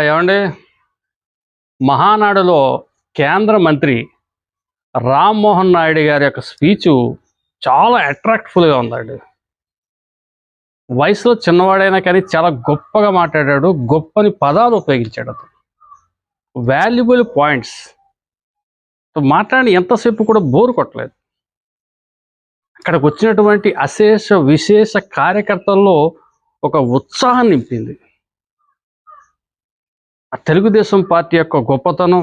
ఏమండి? మహానాడులో కేంద్ర మంత్రి రామ్మోహన్ నాయుడు గారి యొక్క స్పీచ్ చాలా అట్రాక్ట్ఫుల్గా ఉందండి. వయసులో చిన్నవాడైనా కానీ చాలా గొప్పగా మాట్లాడాడు గొప్పని పదాలు ఉపయోగించాడు అతను. వాల్యుబుల్ పాయింట్స్ మాట్లాడి ఎంతసేపు కూడా బోరు కొట్టలేదు. అక్కడికి వచ్చినటువంటి అశేష విశేష కార్యకర్తల్లో ఒక ఉత్సాహం నింపింది. తెలుగుదేశం పార్టీ యొక్క గొప్పతనం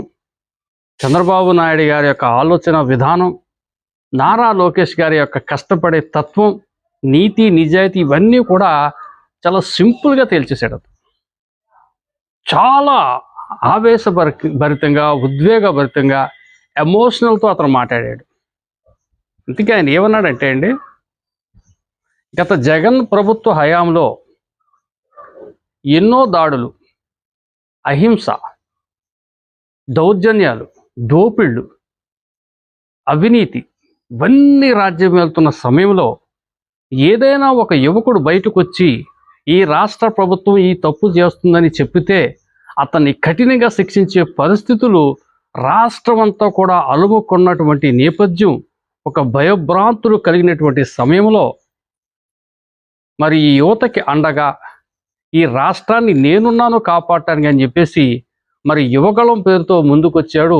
చంద్రబాబు నాయుడు గారి యొక్క ఆలోచన విధానం నారా లోకేష్ గారి యొక్క కష్టపడే తత్వం నీతి నిజాయితీ ఇవన్నీ కూడా చాలా సింపుల్గా తేల్చేసాడు చాలా ఆవేశభరి భరితంగా ఉద్వేగభరితంగా ఎమోషనల్తో అతను మాట్లాడాడు. అందుకే ఆయన ఏమన్నాడంటే అండి గత జగన్ ప్రభుత్వ హయాంలో ఎన్నో దాడులు అహింస దౌర్జన్యాలు దోపిళ్ళు అవినీతి ఇవన్నీ రాజ్యం వెళ్తున్న సమయంలో ఏదైనా ఒక యువకుడు బయటకు వచ్చి ఈ రాష్ట్ర ప్రభుత్వం ఈ తప్పు చేస్తుందని చెప్పితే అతన్ని కఠినంగా శిక్షించే పరిస్థితులు రాష్ట్రం అంతా కూడా అలుముకున్నటువంటి నేపథ్యం ఒక భయభ్రాంతులు కలిగినటువంటి సమయంలో మరి ఈ యువతకి అండగా ఈ రాష్ట్రాన్ని నేనున్నాను కాపాడటానికి అని చెప్పేసి మరి యువగళం పేరుతో ముందుకొచ్చాడు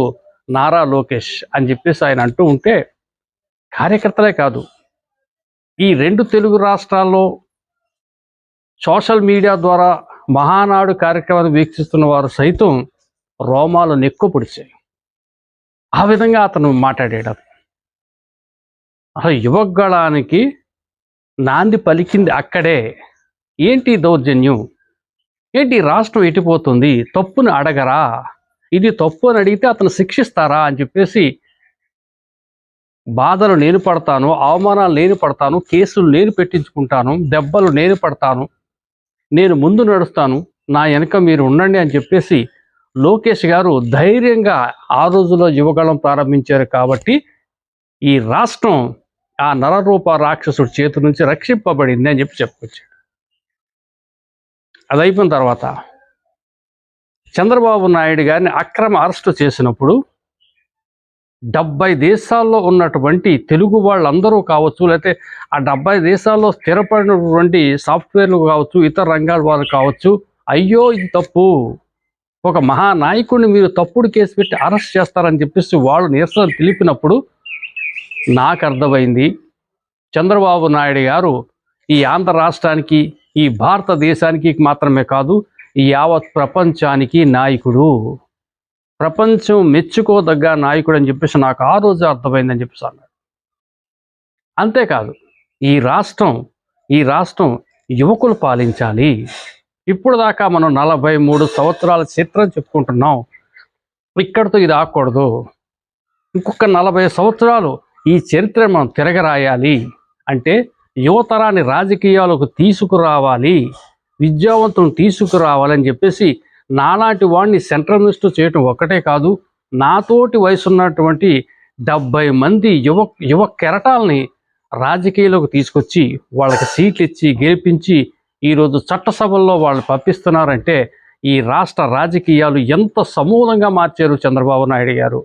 నారా లోకేష్ అని చెప్పేసి ఆయన అంటూ ఉంటే కార్యకర్తలే కాదు. ఈ రెండు తెలుగు రాష్ట్రాల్లో సోషల్ మీడియా ద్వారా మహానాడు కార్యక్రమాన్ని వీక్షిస్తున్న వారు సైతం రోమాలు నెక్కు పొడిచాయి. ఆ విధంగా అతను మాట్లాడేయడం అసలు యువగళానికి నాంది పలికింది అక్కడే ఏంటి దౌర్జన్యం? ఏంటి రాష్ట్రం ఎట్టిపోతుంది తప్పుని అడగరా? ఇది తప్పు అని అడిగితే అతను శిక్షిస్తారా అని చెప్పేసి బాధలు నేను పడతాను అవమానాలు నేను పడతాను కేసులు నేను పెట్టించుకుంటాను దెబ్బలు నేను పడతాను నేను ముందు నడుస్తాను నా వెనక మీరు ఉండండి అని చెప్పేసి లోకేష్ గారు ధైర్యంగా ఆ రోజులో యువగళం ప్రారంభించారు కాబట్టి ఈ రాష్ట్రం ఆ నరరూప రాక్షసుడి చేతి నుంచి రక్షింపబడింది అని చెప్పి చెప్పుకొచ్చాడు. అది అయిపోయిన తర్వాత చంద్రబాబు నాయుడు గారిని అక్రమ అరెస్టు చేసినప్పుడు డెబ్బై దేశాల్లో ఉన్నటువంటి తెలుగు వాళ్ళందరూ కావచ్చు లేకపోతే ఆ డెబ్బై దేశాల్లో స్థిరపడినటువంటి సాఫ్ట్వేర్లు కావచ్చు ఇతర రంగాల వాళ్ళు కావచ్చు అయ్యో ఇది తప్పు. ఒక మహానాయకుడిని మీరు తప్పుడు కేసు పెట్టి అరెస్ట్ చేస్తారని చెప్పేసి వాళ్ళు నిరసన తెలిపినప్పుడు నాకు అర్థమైంది. చంద్రబాబు నాయుడు గారు ఈ ఆంధ్ర రాష్ట్రానికి ఈ భారతదేశానికి మాత్రమే కాదు ఈ యావత్ ప్రపంచానికి నాయకుడు. ప్రపంచం మెచ్చుకోదగ్గ నాయకుడు అని చెప్పేసి నాకు ఆ రోజు అర్థమైందని చెప్పేసి అన్నాడు అంతేకాదు ఈ రాష్ట్రం ఈ రాష్ట్రం యువకులు పాలించాలి. ఇప్పుడు దాకా మనం నలభై మూడు సంవత్సరాల చిత్రం చెప్పుకుంటున్నాం. ఇక్కడితో ఇది ఆకూడదు ఇంకొక నలభై సంవత్సరాలు ఈ చరిత్ర మనం తిరగరాయాలి. అంటే యువతరాన్ని రాజకీయాలకు తీసుకురావాలి విద్యావంతులను తీసుకురావాలని చెప్పేసి నాలాంటి వాడిని సెంట్రల్ మినిస్టర్ చేయటం ఒక్కటే కాదు నాతోటి వయసు ఉన్నటువంటి డెబ్బై మంది యువ యువ కెరటాలని రాజకీయాలకు తీసుకొచ్చి వాళ్ళకి సీట్లు ఇచ్చి గెలిపించి ఈరోజు చట్టసభల్లో వాళ్ళని పంపిస్తున్నారంటే ఈ రాష్ట్ర రాజకీయాలు ఎంత సమూలంగా మార్చారు చంద్రబాబు నాయుడు గారు.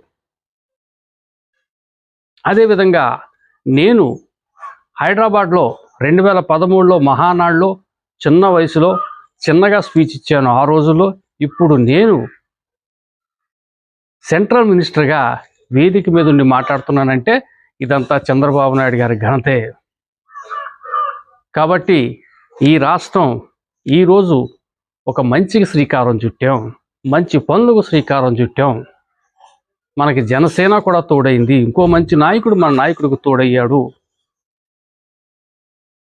అదేవిధంగా నేను హైదరాబాద్లో రెండు వేల పదమూడులో మహానాడులో చిన్న వయసులో చిన్నగా స్పీచ్ ఇచ్చాను. ఆ రోజుల్లో ఇప్పుడు నేను సెంట్రల్ మినిస్టర్గా వేదిక మీద ఉండి మాట్లాడుతున్నానంటే ఇదంతా చంద్రబాబు నాయుడు గారి ఘనతే. కాబట్టి ఈ రాష్ట్రం ఈరోజు ఒక మంచికి శ్రీకారం చుట్టాం. మంచి పనులకు శ్రీకారం చుట్టాం. మనకి జనసేన కూడా తోడైంది. ఇంకో మంచి నాయకుడు మన నాయకుడికి తోడయ్యాడు.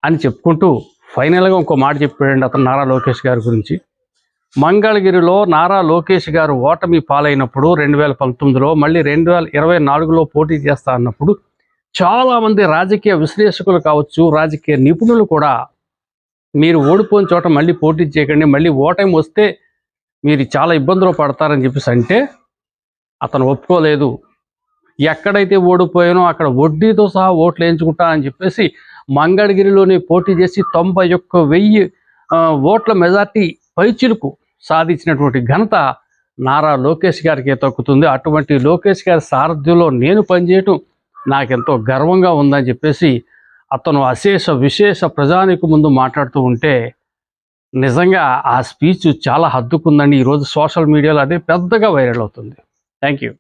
అని చెప్పుకుంటూ ఫైనల్గా ఇంకో మాట చెప్పాడండి అతను నారా లోకేష్ గారి గురించి. మంగళగిరిలో నారా లోకేష్ గారు ఓటమి పాలైనప్పుడు రెండు వేల పంతొమ్మిదిలో మళ్ళీ రెండు వేల ఇరవై నాలుగులో పోటీ చేస్తా అన్నప్పుడు చాలామంది రాజకీయ విశ్లేషకులు కావచ్చు రాజకీయ నిపుణులు కూడా మీరు ఓడిపోయిన చోట మళ్ళీ పోటీ చేయకండి మళ్ళీ ఓటమి వస్తే మీరు చాలా ఇబ్బందులు పడతారని చెప్పేసి అంటే అతను ఒప్పుకోలేదు. ఎక్కడైతే ఓడిపోయానో అక్కడ వడ్డీతో సహా ఓట్లు వేయించుకుంటా అని చెప్పేసి మంగళగిరిలోనే పోటీ చేసి తొంభై ఒక్క వెయ్యి ఓట్ల మెజార్టీ పైచిలుకు సాధించినటువంటి ఘనత నారా లోకేష్ గారికి తక్కుతుంది. అటువంటి లోకేష్ గారి సారథ్యంలో నేను పనిచేయటం నాకెంతో గర్వంగా ఉందని చెప్పేసి అతను అశేష విశేష ప్రజానికి ముందు మాట్లాడుతూ ఉంటే నిజంగా ఆ స్పీచ్ చాలా హద్దుకుందండి ఈరోజు సోషల్ మీడియాలో అదే పెద్దగా వైరల్ అవుతుంది. Thank you.